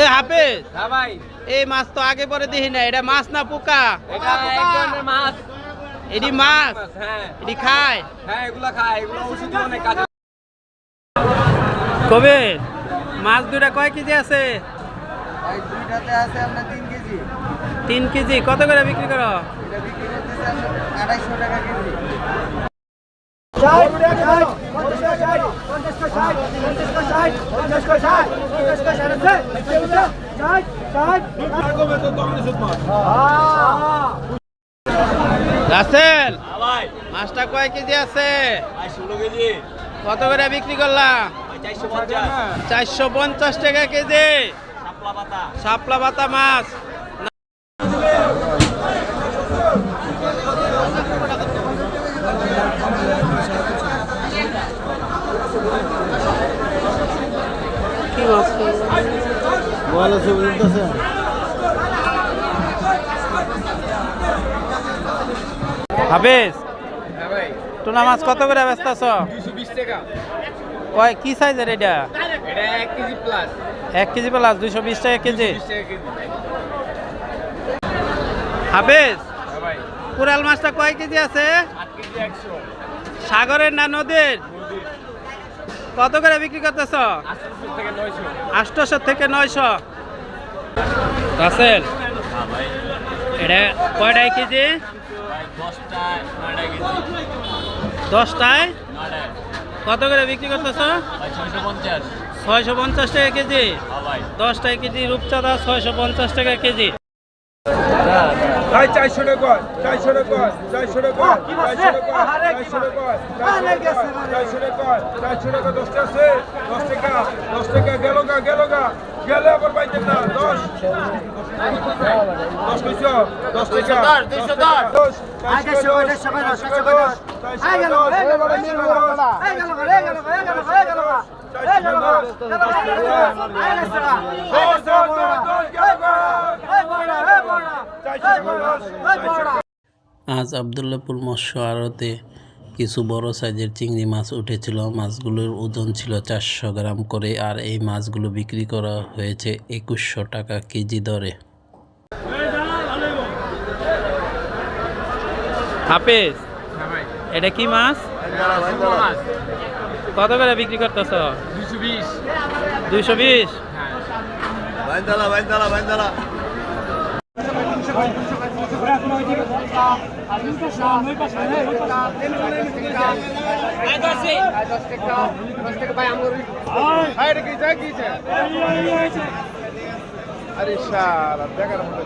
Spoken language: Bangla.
এ হাফেজ। হ্যাঁ ভাই এই মাছ তো আগে পরে দেখি না এটা মাছ না পোকা? এটা এক ধরনের মাছ। এটি মাছ? হ্যাঁ। এটি খায়? হ্যাঁ এগুলো খায় এগুলো ওষুধি অনেক কাজে কবে? মাছ দুটা কয় কেজি আছে? দুইটাতে আছে আপনার তিন কেজি। তিন কেজি কত করে বিক্রি করো? এটা বিক্রি করতেছে আড়াইশো টাকা কেজি। রাসেল মাছটা কয় কেজি আছে? কত করে বিক্রি করলাম? চারশো পঞ্চাশ। টাকা কেজি। শাপলা পাতা মাছ। ভালো ছবি তুলতেছে। হাফেজ হ্যাঁ ভাই। মাছ কত করে ব্যস্ত আছো? দুশো বিশ টাকা। কয় কি সাইজের এটা? এটা এক কেজি প্লাস এক দুইশো বিশ টাকা কেজি। কেজি। হাফেজ হ্যাঁ মাছটা কয় কেজি আছে? সাগরের না নদীর। কত করে বিক্রি করতেছ? আটশো থেকে নয়শো। রাসেল, এটা কয়টায় কেজি? দশটায়? কত করে বিক্রি করতেছ? ছয়শো পঞ্চাশ টাকা কেজি। দশটায় কেজি রূপচাঁদা, ছয়শো পঞ্চাশ টাকা কেজি। ভাই চারশো টাকা চারশো টাকা চারশো টাকা চারশো টাকা চারশো টাকা চারশো টাকা চারশো টাকা দশটা আছে দশ টাকা দশ টাকা গেল গা গেল গা গেলে আবার পাইতেন না দশ দশ দুইশো দশ টাকা দুইশো দশ দশ চারশো দশ চারশো দশ চারশো আজ আবদুল্লাপুর মৎস্য আড়তে কিছু বড় সাইজের চিংড়ি মাছ উঠেছিল। মাছগুলোর ওজন ছিল চারশো গ্রাম করে আর এই মাছগুলো বিক্রি করা হয়েছে একুশশো টাকা কেজি দরে। হাফেজ হ্যাঁ এটা কি মাছ? কত করে বিক্রি করতেছ? দুশো বিশ। দুইশো বিশ? হ্যাঁ। বাইন্দালা বাইন্দালা বাইন্দালা। আরে সারা দেখার মতো